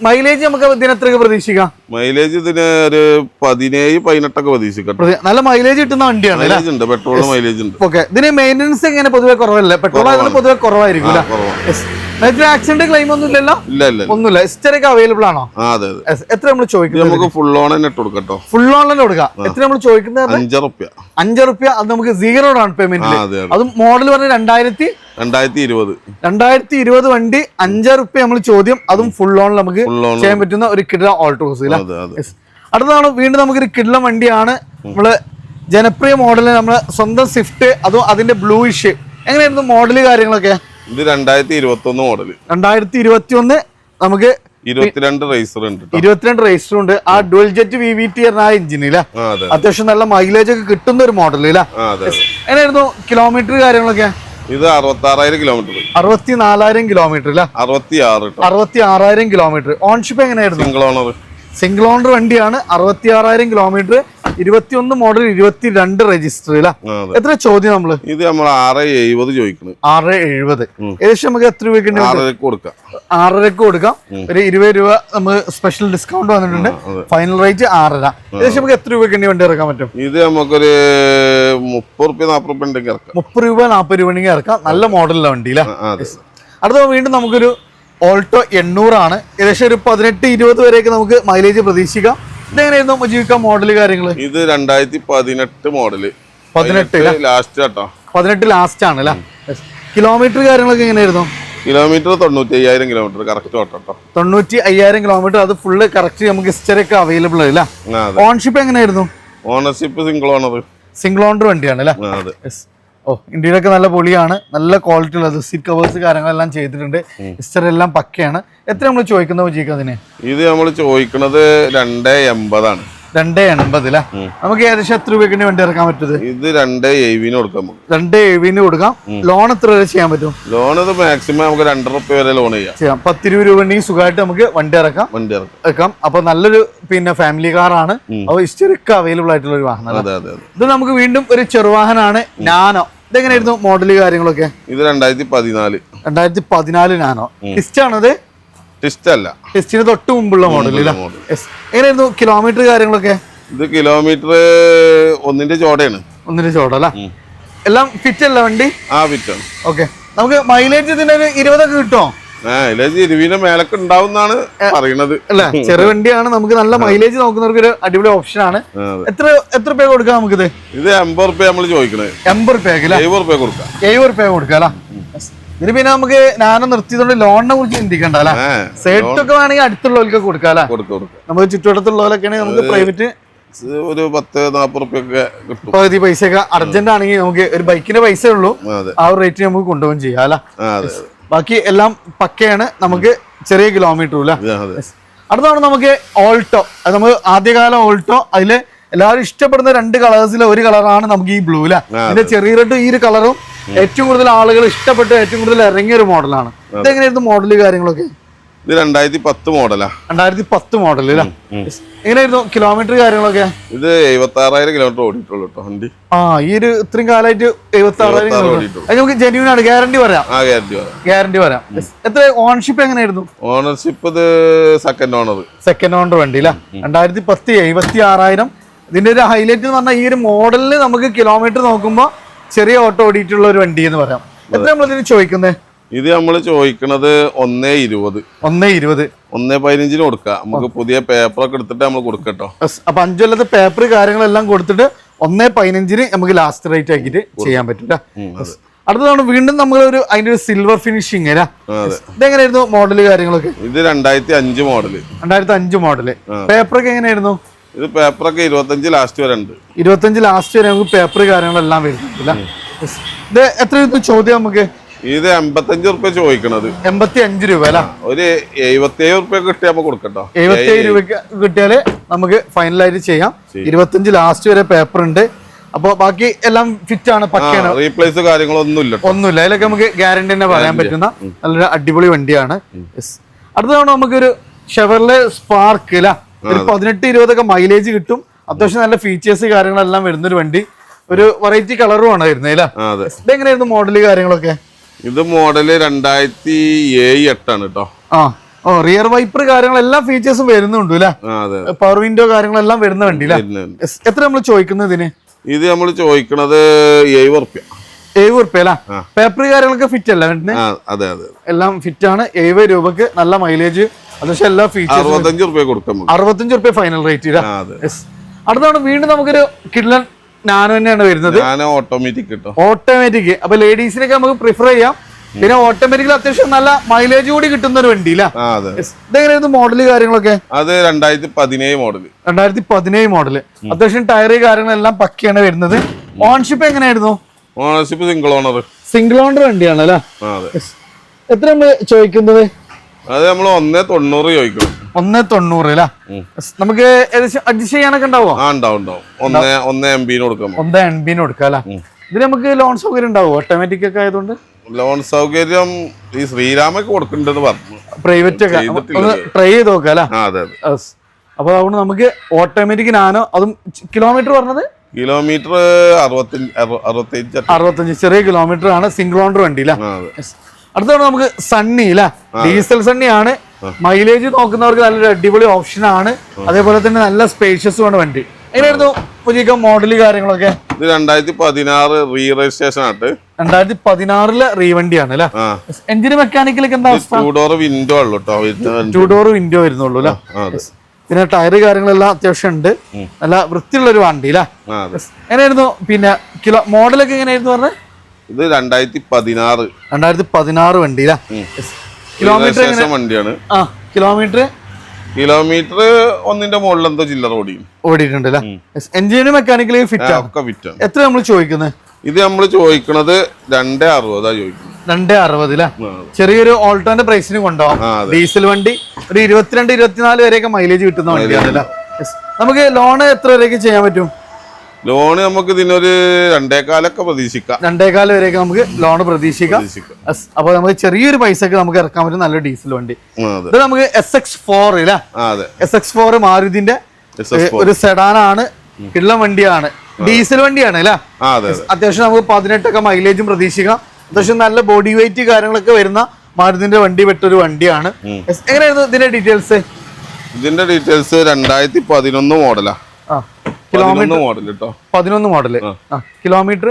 മൈലേജ് നമുക്ക് ഇതിന് എത്രയൊക്കെ പ്രതീക്ഷിക്കാം? മൈലേജ് ഇതിന് ഒരു പതിനേഴ് പതിനെട്ടൊക്കെ പ്രതീക്ഷിക്കാം പ്രതി- നല്ല മൈലേജ് കിട്ടുന്ന വണ്ടിയാണ് മൈലേജ് ഉണ്ട്. പെട്രോൾ മൈലേജ് ഉണ്ട്. ഓക്കെ ഇതിന് മെയിന്റനൻസ് എങ്ങനെ പൊതുവെ കുറവല്ലേ? പെട്രോൾ ആയതുകൊണ്ട് പൊതുവെ കുറവായിരിക്കും. ആക്സിഡന്റ് ക്ലെയിം ഒന്നും ഇല്ലല്ലോ? ഇല്ല ഇല്ല. ഒന്നുമില്ല. അവൈലബിൾ ആണോ? അതെ. എത്ര നമ്മൾ ചോദിക്കുന്നത് നമുക്ക് ഫുൾ ഓൺ തന്നെ ഇട്ട് കൊടുക്കട്ടോ ഫുൾ കൊടുക്കാം. എത്ര നമ്മൾ ചോദിക്കുന്നത് അഞ്ചറുപ്യ. അഞ്ച് റുപ്യ അത് നമുക്ക് സീറോ ഡൗൺ പേയ്മെന്റ് അതെ മോഡൽ പറഞ്ഞ രണ്ടായിരത്തി രണ്ടായിരത്തി ഇരുപത് രണ്ടായിരത്തി ഇരുപത് വണ്ടി അഞ്ച് റുപ്യ നമ്മൾ ചോദ്യം. അതും ഫുൾ ഓൺ നമുക്ക് ചെയ്യാൻ പറ്റുന്ന ഒരു കിഡ്ല ഓൾട്ടോസ് അടുത്താണ് വീണ്ടും നമുക്കൊരു കിഡ്ല വണ്ടിയാണ്. നമ്മൾ ജനപ്രിയ മോഡൽ നമ്മൾ സ്വന്തം സ്വിഫ്റ്റ് അതും അതിന്റെ ബ്ലൂയിഷ് എങ്ങനെയായിരുന്നു മോഡൽ കാര്യങ്ങളൊക്കെ? ഇത് രണ്ടായിരത്തി ഇരുപത്തി ഒന്ന് മോഡൽ രണ്ടായിരത്തി ഇരുപത്തി ഒന്ന് നമുക്ക് ഇരുപത്തിരണ്ട് റേസർ ഉണ്ട്. ഇരുപത്തിരണ്ട് റേസർ ഉണ്ട്. ആ dual jet V V T എന്ന ആ അതെ. അത്യാവശ്യം നല്ല മൈലേജ് ഒക്കെ കിട്ടുന്ന ഒരു മോഡൽ ഇല്ല. എങ്ങനെയായിരുന്നു കിലോമീറ്റർ കാര്യങ്ങളൊക്കെ? ഇത് അറുപത്തി ആറായിരം കിലോമീറ്റർ അറുപത്തി നാലായിരം കിലോമീറ്റർ ഇല്ല അറുപത്തി ആറ് അറുപത്തി ആറായിരം കിലോമീറ്റർ ഓൺഷിപ്പ് എങ്ങനെയായിരുന്നു? സിംഗിൾ ഓണർ സിംഗിൾ ഓണർ വണ്ടിയാണ്. അറുപത്തി ആറായിരം കിലോമീറ്റർ ഇരുപത്തിയൊന്ന് മോഡൽ ഇരുപത്തി രണ്ട് രജിസ്റ്റർ എത്ര ചോദ്യം നമ്മൾ? ഇത് നമ്മൾ ആറ് എഴുപത് ചോദിക്കുന്നത് ആറ് എഴുപത്. ഏകദേശം നമുക്ക് എത്ര രൂപയ്ക്ക് കൊടുക്കാം. ആറരക്ക് കൊടുക്കാം. ഒരു ഇരുപത് രൂപ നമ്മൾ സ്പെഷ്യൽ ഡിസ്കൗണ്ട് വന്നിട്ടുണ്ട്. ഫൈനൽ റേറ്റ് ആറര. ഏകദേശം നമുക്ക് എത്ര രൂപയ്ക്ക് വേണ്ടി ഇറക്കാൻ പറ്റും? ഇത് നമുക്കൊരു മുപ്പത് രൂപ നാപ്പത് രൂപ ഉണ്ടെങ്കിൽ ഇറക്കാം. മുപ്പത് രൂപ നാപ്പത് രൂപ ഉണ്ടെങ്കിൽ ഇറക്കാം. നല്ല മോഡലിലെ വണ്ടി അല്ലേ അടുത്ത വീണ്ടും നമുക്കൊരു ഓൾട്ടോ എണ്ണൂറാണ്. ഏകദേശം ഒരു പതിനെട്ട് ഇരുപത് വരെയൊക്കെ നമുക്ക് മൈലേജ് പ്രതീക്ഷിക്കാം. ഇതെങ്ങനെയായിരുന്നു മുജീവിക്ക മോഡൽ കാര്യങ്ങൾ ഇത് രണ്ടായിരത്തി പതിനെട്ട് മോഡൽ പതിനെട്ട് ലാസ്റ്റ് കേട്ടോ പതിനെട്ട് ലാസ്റ്റ് ആണ് അല്ലേ കിലോമീറ്റർ കാര്യങ്ങളൊക്കെ എങ്ങനെയായിരുന്നു? കിലോമീറ്റർ തൊണ്ണൂറ്റി അയ്യായിരം കിലോമീറ്റർ കറക്റ്റ് ഓട്ടോ തൊണ്ണൂറ്റി അയ്യായിരം കിലോമീറ്റർ അത് ഫുള്ള് കറക്റ്റ് നമുക്ക് ഹിസ്റ്ററി ഒക്കെ അവൈലബിൾ അല്ല ആ അതെ. ഓൺഷിപ്പ് എങ്ങനെയായിരുന്നു? Ownership single owner single owner വണ്ടിയാണ് അല്ലേ ഓ ഇന്ത്യയിലൊക്കെ നല്ല പൊളിയാണ്. നല്ല ക്വാളിറ്റി ഉള്ളത് സീറ്റ് കവേഴ്സ് കാര്യങ്ങളെല്ലാം ചെയ്തിട്ടുണ്ട്. ഇസ്റ്റർ എല്ലാം പക്കയാണ്. എത്ര നമ്മൾ ചോദിക്കുന്നത് വിജയിക്കും അതിന്? ഇത് നമ്മൾ ചോദിക്കുന്നത് രണ്ട് എൺപതാണ്. രണ്ട് എൺപത് അല്ലെ നമുക്ക് ഏകദേശം എത്ര രൂപയ്ക്ക് വണ്ടി ഇറക്കാൻ പറ്റുന്നത്? ഇത് രണ്ട് എഴുവിന് കൊടുക്കാം രണ്ട് എഴുപതിന് കൊടുക്കാം. ലോൺ എത്ര വരെ ചെയ്യാൻ പറ്റും? ലോൺ ഇത് മാക്സിമം നമുക്ക് രണ്ടര റുപ്യ വരെ ലോൺ ചെയ്യാം. ചെയ്യാം. പത്ത് ഇരുപത് രൂപ ഉണ്ടെങ്കിൽ സുഖമായിട്ട് നമുക്ക് വണ്ടി ഇറക്കാം. വണ്ടി ഇറക്കാം. അപ്പൊ നല്ലൊരു പിന്നെ ഫാമിലി കാറാണ് അപ്പൊ ഹിസ്റ്ററിക്ക് അവൈലബിൾ ആയിട്ടുള്ള ഒരു വാഹനം ഇത് നമുക്ക് വീണ്ടും ഒരു ചെറുവാഹനാണ് നാനോ ഇതെങ്ങനെയായിരുന്നു മോഡൽ കാര്യങ്ങളൊക്കെ? ഇത് രണ്ടായിരത്തി പതിനാല്. രണ്ടായിരത്തി പതിനാല് നാനോ ടിസ്റ്റ് ആണത്? ടിസ്റ്റ് അല്ല. ടിസ്റ്റിന് തൊട്ട് മുമ്പുള്ള മോഡൽ. എങ്ങനെയായിരുന്നു കിലോമീറ്റർ കാര്യങ്ങളൊക്കെ? ഇത് കിലോമീറ്റർ ഒന്നിന്റെ ചോടയാണ്. ഒന്നിന് ചോടല്ല എല്ലാം ഫിറ്റ് അല്ല വണ്ടി? ആ ഫിറ്റ് ആണ്. ഓക്കെ നമുക്ക് മൈലേജ് ഇതിന്റെ ഒരു ഇരുപതൊക്കെ കിട്ടുമോ മേലൊക്കെ ഉണ്ടാവുന്നാണ് പറയുന്നത് അല്ല ചെറു വണ്ടിയാണ്. നമുക്ക് നല്ല മൈലേജ് നോക്കുന്നവർക്ക് ഒരു അടിപൊളി ഓപ്ഷൻ ആണ്. എത്ര എത്ര രൂപ കൊടുക്കാം നമുക്കിത്? ഇത് എൺപത് റുപ്യ നമ്മൾ ചോദിക്കണേ. എൺപത് റുപ്യ എഴുപത് റുപ്യ കൊടുക്കാം. എഴുപത് റുപ്യ കൊടുക്കാം അല്ല? ഇതിന് പിന്നെ നമുക്ക് ഞാനും നിർത്തിയതുകൊണ്ട് ലോണിനെ കുറിച്ച് ചിന്തിക്കണ്ട അല്ല? സേട്ടൊക്കെ വേണമെങ്കിൽ അടുത്തുള്ളവർക്ക് കൊടുക്കാം അല്ല? കൊടുക്കാം കൊടുക്കാം. നമുക്ക് ചുറ്റുവട്ടത്തുള്ളവരൊക്കെ നമുക്ക് പ്രൈവറ്റ് ഒരു പത്ത് നാപ്പത് റുപ്യൊക്കെ കിട്ടും. പകുതി പൈസയൊക്കെ അർജന്റ് ആണെങ്കിൽ നമുക്ക് ഒരു ബൈക്കിന്റെ പൈസ ഉള്ളൂ. ആ, ഒരു റേറ്റ് നമുക്ക് കൊണ്ടുപോകും ചെയ്യാം അല്ല? ബാക്കി എല്ലാം പക്കയാണ്. നമുക്ക് ചെറിയ കിലോമീറ്റർ ഇല്ല അടുത്താണ് നമുക്ക് ഓൾട്ടോ അത് നമുക്ക് ആദ്യകാല ഓൾട്ടോ അതിൽ എല്ലാവരും ഇഷ്ടപ്പെടുന്ന രണ്ട് കളേഴ്സിലെ ഒരു കളറാണ് നമുക്ക് ഈ ബ്ലൂ അല്ല ഇതിന്റെ ചെറിയ റെഡ് ഈ ഒരു കളറും ഏറ്റവും കൂടുതൽ ആളുകൾ ഇഷ്ടപ്പെട്ട് ഏറ്റവും കൂടുതൽ ഇറങ്ങിയ ഒരു മോഡലാണ് ഇതെങ്ങനെയായിരുന്നു മോഡൽ കാര്യങ്ങളൊക്കെ? ഇത് രണ്ടായിരത്തി പത്ത് മോഡലാ. രണ്ടായിരത്തി പത്ത് മോഡൽ എങ്ങനെയായിരുന്നു കിലോമീറ്റർ കാര്യങ്ങളൊക്കെ? ഇത് എഴുപത്തി ആറായിരം കിലോമീറ്റർ ഓടിയിട്ടുള്ളൂ കേട്ടോ വണ്ടി. ആ ഈ ഒരു ഇത്രയും കാലമായിട്ട് എഴുപത്തി ആറായിരം നമുക്ക് ജെന്യൂൻ ആണ് ഗ്യാരണ്ടി പറയാം. ആ ഗ്യാരണ്ടി പറയാം. ഗ്യാരണ്ടി പറയാം. എത്ര ഓണർഷിപ്പ് എങ്ങനെയായിരുന്നു? ഓണർഷിപ്പ് ഇത് സെക്കൻഡ് ഓണർ സെക്കൻഡ് ഓണർ വണ്ടി അല്ല രണ്ടായിരത്തി പത്ത് എഴുപത്തി ആറായിരം ഇതിന്റെ ഒരു ഹൈലൈറ്റ് എന്ന് പറഞ്ഞാൽ ഈ ഒരു മോഡലിന് നമുക്ക് കിലോമീറ്റർ നോക്കുമ്പോൾ ചെറിയ ഓട്ടോ ഓടിയിട്ടുള്ള ഒരു വണ്ടി എന്ന് പറയാം. എത്ര നമ്മൾ ഇതിന് ചോദിക്കുന്നത് ഇത് നമ്മൾ ചോദിക്കണത് ഒന്നേ ഇരുപത്. ഒന്നേ ഇരുപത്. ഒന്നേ പതിനഞ്ചിന് കൊടുക്കുക നമുക്ക് പുതിയ പേപ്പർ ഒക്കെ എടുത്തിട്ട് നമ്മൾ കൊടുക്കട്ടോ. അപ്പൊ അഞ്ചു കൊല്ലത്തെ പേപ്പർ കാര്യങ്ങളെല്ലാം കൊടുത്തിട്ട് ഒന്നേ പതിനഞ്ചിന് നമുക്ക് ലാസ്റ്റ് റേറ്റ് ആക്കിയിട്ട് ചെയ്യാൻ പറ്റും അടുത്തതാണ് വീണ്ടും നമ്മൾ ഒരു അതിന്റെ ഒരു സിൽവർ ഫിനിഷിംഗ് അല്ല ഇതെങ്ങനെയായിരുന്നു മോഡൽ കാര്യങ്ങളൊക്കെ? ഇത് രണ്ടായിരത്തി അഞ്ച് മോഡൽ രണ്ടായിരത്തി അഞ്ച് മോഡൽ പേപ്പറൊക്കെ എങ്ങനെയായിരുന്നു? ഇത് പേപ്പറൊക്കെ ഇരുപത്തഞ്ച് ലാസ്റ്റ് വരെ ഉണ്ട്. ഇരുപത്തഞ്ച് ലാസ്റ്റ് വരെ നമുക്ക് പേപ്പർ കാര്യങ്ങളെല്ലാം വരുന്നില്ല ഇത് എത്ര ചോദ്യം നമുക്ക്? ഇത് എൺപത്തഞ്ച് റുപ്യ ചോദിക്കണത്. എൺപത്തി അഞ്ച് രൂപ അല്ല? ഒരു എഴുപത്തേഴ് റുപ്യ കിട്ടിയാ നമുക്ക് കൊടുക്കട്ടോ. എഴുപത്തി ഏഴ് രൂപയ്ക്ക് കിട്ടിയാൽ നമുക്ക് ഫൈനലായിട്ട് ചെയ്യാം. ഇരുപത്തഞ്ച് ലാസ്റ്റ് വരെ പേപ്പർ ഉണ്ട്. അപ്പൊ ബാക്കി എല്ലാം ഫിറ്റ് ആണ് പക്കയാണ്. റീപ്ലേസ് കാര്യങ്ങളൊന്നും ഇല്ല. ഒന്നുമില്ല. അതിലൊക്കെ നമുക്ക് ഗ്യാരണ്ടി തന്നെ പറയാൻ പറ്റുന്ന നല്ലൊരു അടിപൊളി വണ്ടിയാണ്. അടുത്ത തവണ നമുക്കൊരു ഷെവർലെ സ്പാർക്ക് അല്ല? ഒരു പതിനെട്ട് ഇരുപതൊക്കെ മൈലേജ് കിട്ടും. അത്യാവശ്യം നല്ല ഫീച്ചേഴ്സ് കാര്യങ്ങളെല്ലാം വരുന്ന ഒരു വണ്ടി. ഒരു വെറൈറ്റി കളറും ആണ് വരുന്നത് അല്ലേ? എങ്ങനെയായിരുന്നു ഇതെങ്ങനെയായിരുന്നു മോഡൽ കാര്യങ്ങളൊക്കെ? ഇത് മോഡൽ രണ്ടായിരത്തി ഏഴ് എട്ടാണ് കേട്ടോ ആ ഓ റിയർ വൈപ്പർ കാര്യങ്ങളെല്ലാം ഫീച്ചേഴ്സും വരുന്നുണ്ട് പവർ വിൻഡോ കാര്യങ്ങളെല്ലാം വരുന്ന വണ്ടി എത്ര നമ്മൾ ചോദിക്കുന്നത് ഇതിന്? ഇത് നമ്മൾ ചോദിക്കണത് ഏഴ് റുപ്യ ഏഴ് റുപ്യ അല്ല. പേപ്പർ കാര്യങ്ങളൊക്കെ ഫിറ്റ് അല്ല അതെ അതെ എല്ലാം ഫിറ്റ് ആണ്. ഏഴ് രൂപക്ക് നല്ല മൈലേജ് എല്ലാ ഫീച്ചേഴ്സും അറുപത്തഞ്ച് റുപ്യ കൊടുക്കാം നമുക്ക് അറുപത്തഞ്ച് റുപ്യ ഫൈനൽ റേറ്റ് അടുത്തവണ അടുത്താണ് വീണ്ടും നമുക്കൊരു കിഡ്ലൻ നാനോ തന്നെയാണ് വരുന്നത്. ഓട്ടോമാറ്റിക് കിട്ടും ഓട്ടോമാറ്റിക് അപ്പൊ ലേഡീസിനൊക്കെ നമുക്ക് പ്രിഫർ ചെയ്യാം. പിന്നെ ഓട്ടോമാറ്റിക്കൽ അത്യാവശ്യം നല്ല മൈലേജ് കൂടി കിട്ടുന്ന ഒരു വണ്ടി ഇതെങ്ങനെയായിരുന്നു മോഡൽ കാര്യങ്ങളൊക്കെ? അത് രണ്ടായിരത്തി പതിനേഴ് മോഡൽ രണ്ടായിരത്തി പതിനേഴ് മോഡൽ അത്യാവശ്യം ടയറ് കാര്യങ്ങളെല്ലാം പക്കയാണ് വരുന്നത്. ഓൺഷിപ്പ് എങ്ങനെയായിരുന്നു? Ownership single owner single owner വണ്ടിയാണ് അല്ലേ? എത്ര നമ്മൾ ചോദിക്കുന്നത്? അത് നമ്മൾ ഒന്നേ തൊണ്ണൂറ് ചോദിക്കണം ഒന്ന് തൊണ്ണൂറ് അല്ലേ നമുക്ക് ഏകദേശം അഡ്ജസ്റ്റ് ചെയ്യാനൊക്കെ ഉണ്ടാവോ? ആ ഉണ്ടാവും ഉണ്ടാവും. ഒന്നേ ഒന്നേ എം ബിന് കൊടുക്കാം ഒന്ന് എം എൺപതിന് കൊടുക്കാം അല്ലേ ഇതിന് നമുക്ക് ലോൺ സൗകര്യം ഉണ്ടാവോ? ഓട്ടോമാറ്റിക് ഒക്കെ ആയതുകൊണ്ട്? ലോൺ സൗകര്യം ഈ ശ്രീരാമൊക്കെ കൊടുക്കണ്ടെന്ന് പറഞ്ഞു. പ്രൈവറ്റ് ഒക്കെ. ട്രൈ ചെയ്ത് നോക്കാം അല്ലേ അതെ അപ്പൊ അതുകൊണ്ട് നമുക്ക് ഓട്ടോമാറ്റിക് നാനോ അതും കിലോമീറ്റർ പറഞ്ഞത്? കിലോമീറ്റർ അറുപത്തഞ്ച് ചെറിയ കിലോമീറ്റർ ആണ് സിംഗിൾ ഓണ്ടർ വണ്ടി അല്ലേ ആ നമുക്ക് സണ്ണി അല്ലേ ഡീസൽ സണ്ണി ആണ്. മൈലേജ് നോക്കുന്നവർക്ക് നല്ലൊരു അടിപൊളി ഓപ്ഷൻ ആണ്. അതേപോലെ തന്നെ നല്ല സ്പേഷ്യസും ആണ് വണ്ടി. എങ്ങനെയായിരുന്നു പുതിയ മോഡൽ കാര്യങ്ങളൊക്കെ? ഇത് രണ്ടായിരത്തി പതിനാറ് റീ രജിസ്ട്രേഷൻ ആയിട്ട് രണ്ടായിരത്തി പതിനാറിലെ റീവണ്ടിയാണ് അല്ലേ എഞ്ചിന് മെക്കാനിക്കലൊക്കെ എന്താ ടൂ ഡോർ വിൻഡോ ഉള്ളു ടൂ ഡോർ വിൻഡോ വരുന്നുള്ളൂ അല്ലേ? പിന്നെ ടയർ കാര്യങ്ങളെല്ലാം അത്യാവശ്യം ഉണ്ട്. നല്ല വൃത്തിയുള്ള ഒരു വണ്ടി അല്ലേ? എങ്ങനെയായിരുന്നു? പിന്നെ കിലോ മോഡലൊക്കെ എങ്ങനെയായിരുന്നു പറഞ്ഞത് ഇത് രണ്ടായിരത്തി പതിനാറ് രണ്ടായിരത്തി പതിനാറ് വണ്ടി അല്ലേ? കിലോമീറ്റർ വണ്ടിയാണ്. ആ കിലോമീറ്റർ? കിലോമീറ്റർ ഒന്നിന്റെ മുകളിൽ എന്തോ ചില്ലറ ഓടിയും ഓടിയിട്ടുണ്ട് എഞ്ചിനും മെക്കാനിക്കലി ഫിറ്റ് ഒക്കെ ഫിറ്റ് എത്ര നമ്മൾ ചോദിക്കുന്നത് ഇത് നമ്മൾ ചോദിക്കണത് രണ്ടേ അറുപതാ ചോദിക്കുന്നത്. രണ്ടേ അറുപത് അല്ലേ ചെറിയൊരു ഓൾട്ടോന്റെ പ്രൈസിന് കൊണ്ടുപോകാം ഡീസൽ വണ്ടി ഒരു ഇരുപത്തിരണ്ട് ഇരുപത്തിനാല് വരെയൊക്കെ മൈലേജ് കിട്ടുന്ന വണ്ടിയാണ് നമുക്ക് ലോൺ എത്ര വരെയൊക്കെ ചെയ്യാൻ പറ്റും? ലോണ് നമുക്ക് ഇതിനൊരു രണ്ടേകാലൊക്കെ പ്രതീക്ഷിക്കാം. രണ്ടേകാൽ വരെയൊക്കെ നമുക്ക് ലോൺ പ്രതീക്ഷിക്കാം. അപ്പൊ നമുക്ക് ചെറിയൊരു പൈസക്ക് നമുക്ക് ഇറക്കാൻ പറ്റും നല്ല ഡീസൽ വണ്ടി. ഇത് നമുക്ക് എസ് എക്സ് ഫോർ അല്ലേ എസ് എക്സ് ഫോർ മാരുതിന്റെ ഒരു സെഡാനാണ് കിള്ളം വണ്ടിയാണ്. ഡീസൽ വണ്ടിയാണ് അല്ലേ? അതെ അതെ. അത്യാവശ്യം നമുക്ക് പതിനെട്ടൊക്കെ മൈലേജും പ്രതീക്ഷിക്കാം. അത്യാവശ്യം നല്ല ബോഡി വെയിറ്റ് കാര്യങ്ങളൊക്കെ വരുന്ന മാരുതിന്റെ വണ്ടി പെട്ടൊരു വണ്ടിയാണ്. എങ്ങനെയായിരുന്നു ഇതിന്റെ ഡീറ്റെയിൽസ്? ഇതിന്റെ ഡീറ്റെയിൽസ് രണ്ടായിരത്തി പതിനൊന്ന് മോഡലാ. പതിനൊന്ന് മോഡൽ കേട്ടോ പതിനൊന്ന് മോഡൽ കിലോമീറ്റർ?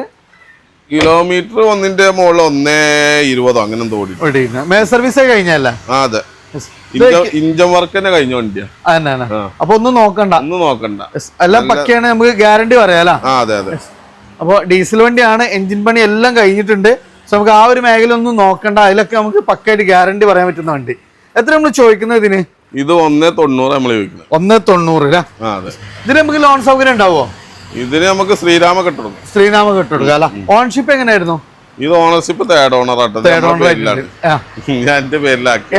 കിലോമീറ്റർ ഒന്നിന്റെ മുകളിൽ ഒന്നേ ഇരുപതോ അങ്ങനെ എന്തോ ഓടി മേ സർവീസ് കഴിഞ്ഞല്ല? അതെ. ഇഞ്ചൻ വർക്ക് തന്നെ കഴിഞ്ഞ വണ്ടിയാ. അപ്പൊ ഒന്നും നോക്കണ്ട. ഒന്നും നോക്കണ്ട. എല്ലാം പക്കയാണ് നമുക്ക് ഗ്യാരണ്ടി പറയാലോ? അതെ അതെ. അപ്പോൾ ഡീസൽ വണ്ടിയാണ് എഞ്ചിൻ പണി എല്ലാം കഴിഞ്ഞിട്ടുണ്ട്. സോ നമുക്ക് ആ ഒരു മേഖല ഒന്നും നോക്കണ്ട. അതിലൊക്കെ നമുക്ക് പക്കായിട്ട് ഗ്യാരണ്ടി പറയാൻ പറ്റുന്ന വണ്ടി. എത്ര നമ്മൾ ചോദിക്കുന്നത് ഇതിന്? ഇത് ഒന്നേ തൊണ്ണൂറ് നമ്മൾ ചോദിക്കുന്നത്. ഒന്നേ തൊണ്ണൂറ് അതെ. ഇതിന് നമുക്ക് ലോൺ സൗകര്യം ഉണ്ടാവോ? ഇതിന് നമുക്ക് ശ്രീരാമ കെട്ടിടും ശ്രീരാമ കെട്ടിടുക അല്ല? ഓൺഷിപ്പ് എങ്ങനെയായിരുന്നു? ഇത് ഓണർഷിപ്പ് തേർഡ് ഓണർ. ഞാൻ എന്റെ പേരിലാക്കി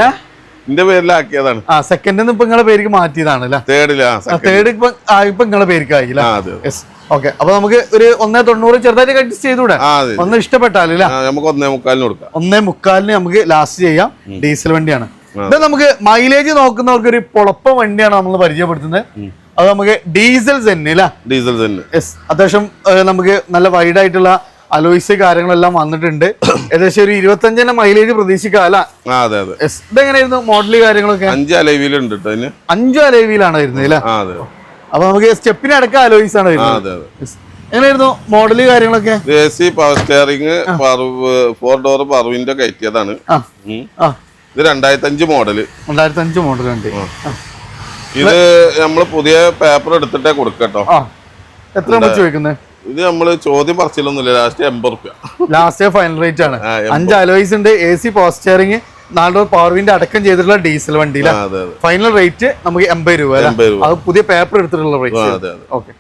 എന്റെ പേരിലാക്കിയതാണ്. ആ സെക്കൻഡ് ഇപ്പൊ നിങ്ങളെ പേർക്ക് മാറ്റിയതാണ് തേർഡ് ഇപ്പൊ ഇപ്പൊ നിങ്ങളെ പേർക്ക് ആയില്ല ഓക്കെ അപ്പൊ നമുക്ക് ഒരു ഒന്നേ തൊണ്ണൂറ് ചെറുതായിട്ട് അഡ്ജസ്റ്റ് ചെയ്തുകൂടെ? അതെ ഒന്ന് ഇഷ്ടപ്പെട്ടാലേ നമുക്ക് ഒന്നേ മുക്കാലിന് കൊടുക്കാം. ഒന്നേ മുക്കാലിന് നമുക്ക് ലാസ്റ്റ് ചെയ്യാം. ഡീസൽ വണ്ടിയാണ്. ഇത് നമുക്ക് മൈലേജ് നോക്കുന്നവർക്ക് ഒരു പൊളപ്പ വണ്ടിയാണ് നമ്മൾ പരിചയപ്പെടുത്തുന്നത്. അത് നമുക്ക് ഡീസൽ തന്നെ അല്ല ഡീസൽ സെന്ന് യെസ് അത്യാവശ്യം നമുക്ക് നല്ല വൈഡ് ആയിട്ടുള്ള അലോയ്സ് കാര്യങ്ങളെല്ലാം വന്നിട്ടുണ്ട്. ഏകദേശം ഒരു ഇരുപത്തഞ്ചിന്റെ മൈലേജ് പ്രതീക്ഷിക്കാം അല്ല? അതെ അതെ. യെസ് ഇതെങ്ങനെയായിരുന്നു മോഡൽ കാര്യങ്ങളൊക്കെ? അഞ്ച് അലൈവിലുണ്ട് അഞ്ചു അലൈവിലാണ് വരുന്നത് അല്ലേ? അപ്പൊ നമുക്ക് സ്റ്റെപ്പിന് അടക്കം അലോയ്സ് ആണ് വരുന്നത്. എങ്ങനെയായിരുന്നു മോഡൽ കാര്യങ്ങളൊക്കെ? A C power steering four door പർവിന്റെ കയറ്റിയതാണ്. ഇത് രണ്ടായിരത്തി അഞ്ച് മോഡൽ രണ്ടായിരത്തി അഞ്ച് മോഡൽ ഉണ്ട് ഇത് നമ്മൾ പുതിയ പേപ്പർ എടുത്തിട്ടേ കൊടുക്കട്ടോ എത്ര ചോദിക്കുന്നത് ഇത് നമ്മൾ ചോദ്യം പറച്ചില്ലൊന്നുമില്ല ലാസ്റ്റ് എൺപത് റുപ്യ. ലാസ്റ്റ് ഫൈനൽ റേറ്റ് ആണ്. അഞ്ച് അലോയ്സ് ഉണ്ട് എ സി പോസ്റ്ററിങ് നാല് പവർ വിൻഡ് അടക്കം ചെയ്തിട്ടുള്ള ഡീസൽ വണ്ടിയില ഫൈനൽ റേറ്റ് നമുക്ക് എൺപത് രൂപ അത് പുതിയ പേപ്പർ എടുത്തിട്ടുള്ള റേറ്റ് ഓക്കെ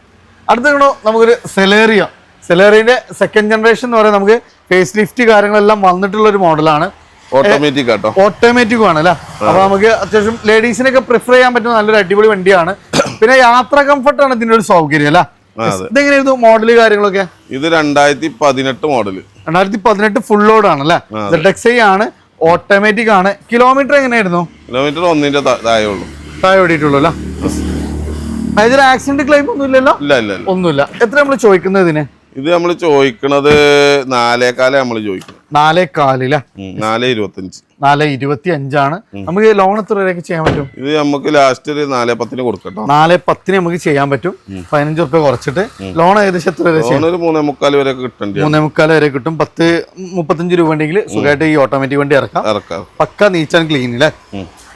അടുത്ത നമുക്കൊരു സെലേറിയ സെലേറിയന്റെ സെക്കൻഡ് ജനറേഷൻ എന്ന് പറയുന്നത് നമുക്ക് ഫേസ് ലിഫ്റ്റ് കാര്യങ്ങളെല്ലാം വന്നിട്ടുള്ള ഒരു മോഡലാണ് ഓട്ടോമാറ്റിക് ആട്ടോ. ഓട്ടോമാറ്റിക് ആണ് അല്ലേ അപ്പൊ നമുക്ക് അത്യാവശ്യം ലേഡീസിനൊക്കെ പ്രിഫർ ചെയ്യാൻ പറ്റുന്ന നല്ലൊരു അടിപൊളി വണ്ടിയാണ്. പിന്നെ യാത്ര കംഫർട്ടാണ് ഇതിന്റെ ഒരു സൗകര്യം അല്ലേ? ഇതെങ്ങനെയായിരുന്നു മോഡൽ കാര്യങ്ങളൊക്കെ? ഇത് രണ്ടായിരത്തി പതിനെട്ട് മോഡൽ രണ്ടായിരത്തി പതിനെട്ട് ഫുൾ ലോഡ് ആണ് അല്ലേ ആണ് ഓട്ടോമാറ്റിക് ആണ്. കിലോമീറ്റർ എങ്ങനെയായിരുന്നു? കിലോമീറ്റർ ഒന്നിന്റെ താഴെ ഉള്ളൂ താഴെ ഓടിയിട്ടുള്ളൂ അല്ലേ? ആക്സിഡന്റ് ക്ലെയിം ഒന്നും ഇല്ലല്ലോ ഇല്ല ഇല്ല ഇല്ല. ഒന്നുമില്ല. എത്ര നമ്മൾ ചോദിക്കുന്നത് ഇതിന്? ഇത് നമ്മൾ ചോദിക്കണത് നാലേക്കാലം നമ്മൾ ചോദിക്കുന്നത് നാലേ കാലില്ല നാലേ നാല് ഇരുപത്തഞ്ച്. നാല് ഇരുപത്തി അഞ്ചാണ് നമുക്ക് ലോൺ എത്ര വരെയൊക്കെ ചെയ്യാൻ പറ്റും? ഇത് നമുക്ക് ലാസ്റ്റ് നാലേ നാല് പത്തിന് കൊടുക്കട്ടോ. നാല് പത്തിന് നമുക്ക് ചെയ്യാൻ പറ്റും. പതിനഞ്ച് റുപ്യ കുറച്ചിട്ട്. ലോൺ ഏകദേശം എത്ര വരെ ഒരു മൂന്നേ മുക്കാൽ വരെ കിട്ടും മൂന്നേ മുക്കാൽ വരെ കിട്ടും. പത്ത് മുപ്പത്തഞ്ച് രൂപ ഉണ്ടെങ്കിൽ സുഖമായിട്ട് ഈ ഓട്ടോമാറ്റിക് വണ്ടി ഇറക്കാം. ഇറക്കാം. പക്ക നീച്ചാൻ ക്ലീൻ അല്ലേ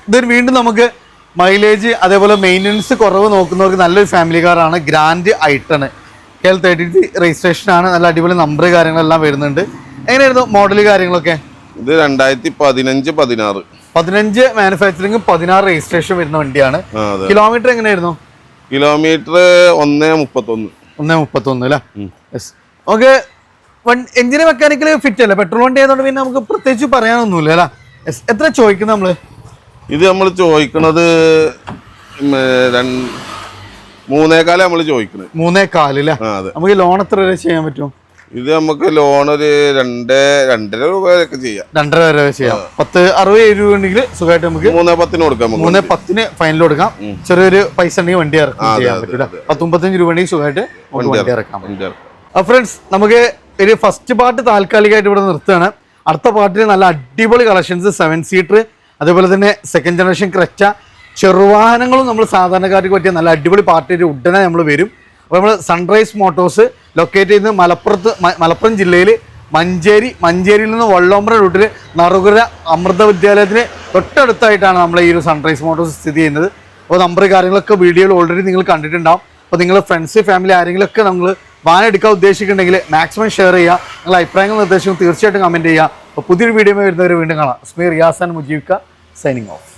ഇത് വീണ്ടും നമുക്ക് മൈലേജ് അതേപോലെ മെയിന്റനൻസ് കുറവ് നോക്കുന്നവർക്ക് നല്ലൊരു ഫാമിലി കാറാണ് grand i ten K L thirty registration ആണ്. നല്ല അടിപൊളി നമ്പർ കാര്യങ്ങളെല്ലാം വരുന്നുണ്ട്. എങ്ങനെയായിരുന്നു മോഡൽ കാര്യങ്ങളൊക്കെ? ഇത് രണ്ടായിരത്തി പതിനഞ്ച് പതിനാറ്. പതിനഞ്ച് മാനുഫാക്ചറിംഗ് പതിനാറ് രജിസ്ട്രേഷൻ വരുന്ന വണ്ടിയാണ്. കിലോമീറ്റർ എങ്ങനെയായിരുന്നു? കിലോമീറ്റർ ഒന്നേ മുപ്പത്തൊന്ന്. ഒന്നേ മുപ്പത്തൊന്ന് അല്ലേ? ഓക്കെ എഞ്ചിന് മെക്കാനിക്കൽ ഫിറ്റ് അല്ലേ? പെട്രോൾ വണ്ടി ആയതുകൊണ്ട് പിന്നെ നമുക്ക് പ്രത്യേകിച്ച് പറയാനൊന്നുമില്ല അല്ലേ? എത്ര ചോദിക്കുന്നത് നമ്മൾ ഇത് നമ്മൾ ചോദിക്കണത് മൂന്നേക്കാലം നമ്മൾ ചോദിക്കുന്നത് മൂന്നേക്കാൽ നമുക്ക് ലോൺ എത്ര വരെ ചെയ്യാൻ പറ്റും? ഇത് നമുക്ക് ലോൺ ഒരു രണ്ട് രണ്ടര രൂപ വരെയൊക്കെ ചെയ്യാം. രണ്ടര വരെ ചെയ്യാം. പത്ത് അറുപത് ഏഴ് രൂപ ഉണ്ടെങ്കിൽ സുഖമായിട്ട് നമുക്ക് മൂന്നേ പത്തിന് കൊടുക്കാം മൂന്നേ പത്തിന് ഫൈനൽ കൊടുക്കാം. ചെറിയൊരു പൈസ ഉണ്ടെങ്കിൽ വണ്ടി ഇറക്കാം ചെയ്യാൻ പറ്റില്ല പറ്റൂല. പത്തൊമ്പത്തഞ്ച് രൂപ ഉണ്ടെങ്കിൽ സുഖമായിട്ട് നമുക്ക് വണ്ടി ഇറക്കാം വണ്ടി ഇറക്കാം. ഫ്രണ്ട്സ് നമുക്ക് ഒരു ഫസ്റ്റ് പാർട്ട് താൽക്കാലികമായിട്ട് ഇവിടെ നിർത്തുകയാണ്. അടുത്ത പാർട്ടിൽ നല്ല അടിപൊളി കളക്ഷൻസ് സെവൻ സീറ്റർ അതേപോലെ തന്നെ സെക്കൻഡ് ജനറേഷൻ ക്രച്ച ചെറുവാഹനങ്ങളും നമ്മൾ സാധാരണക്കാർക്ക് പറ്റിയ നല്ല അടിപൊളി പാർട്ടി ഉടനെ നമ്മൾ വരും. അപ്പോൾ നമ്മൾ സൺറൈസ് മോട്ടോഴ്സ് ലൊക്കേറ്റ് ചെയ്യുന്നത് മലപ്പുറത്ത് മലപ്പുറം ജില്ലയിൽ മഞ്ചേരി മഞ്ചേരിയിൽ നിന്ന് വള്ളോമ്പ്ര റൂട്ടിൽ നറുകുര അമൃത വിദ്യാലയത്തിന് തൊട്ടടുത്തായിട്ടാണ് നമ്മൾ ഈ ഒരു സൺറൈസ് മോട്ടോഴ്സ് സ്ഥിതി ചെയ്യുന്നത്. അപ്പോൾ നമ്പർ കാര്യങ്ങളൊക്കെ വീഡിയോയിൽ ഓൾറെഡി നിങ്ങൾ കണ്ടിട്ടുണ്ടാവും. അപ്പോൾ നിങ്ങൾ ഫ്രണ്ട്സ് ഫാമിലി ആരെങ്കിലുമൊക്കെ നമ്മൾ വാൻ എടുക്കാൻ ഉദ്ദേശിക്കുന്നുണ്ടെങ്കിൽ മാക്സിമം ഷെയർ ചെയ്യുക. നിങ്ങളുടെ അഭിപ്രായങ്ങൾ നിർദ്ദേശങ്ങളും തീർച്ചയായിട്ടും കമന്റ് ചെയ്യുക. അപ്പോൾ പുതിയൊരു വീഡിയോ വരുന്നവർ വീണ്ടും കാണാം. സ്മീർ റിയാസാൻ മുജീവിക്ക സൈനിങ് ഓഫ്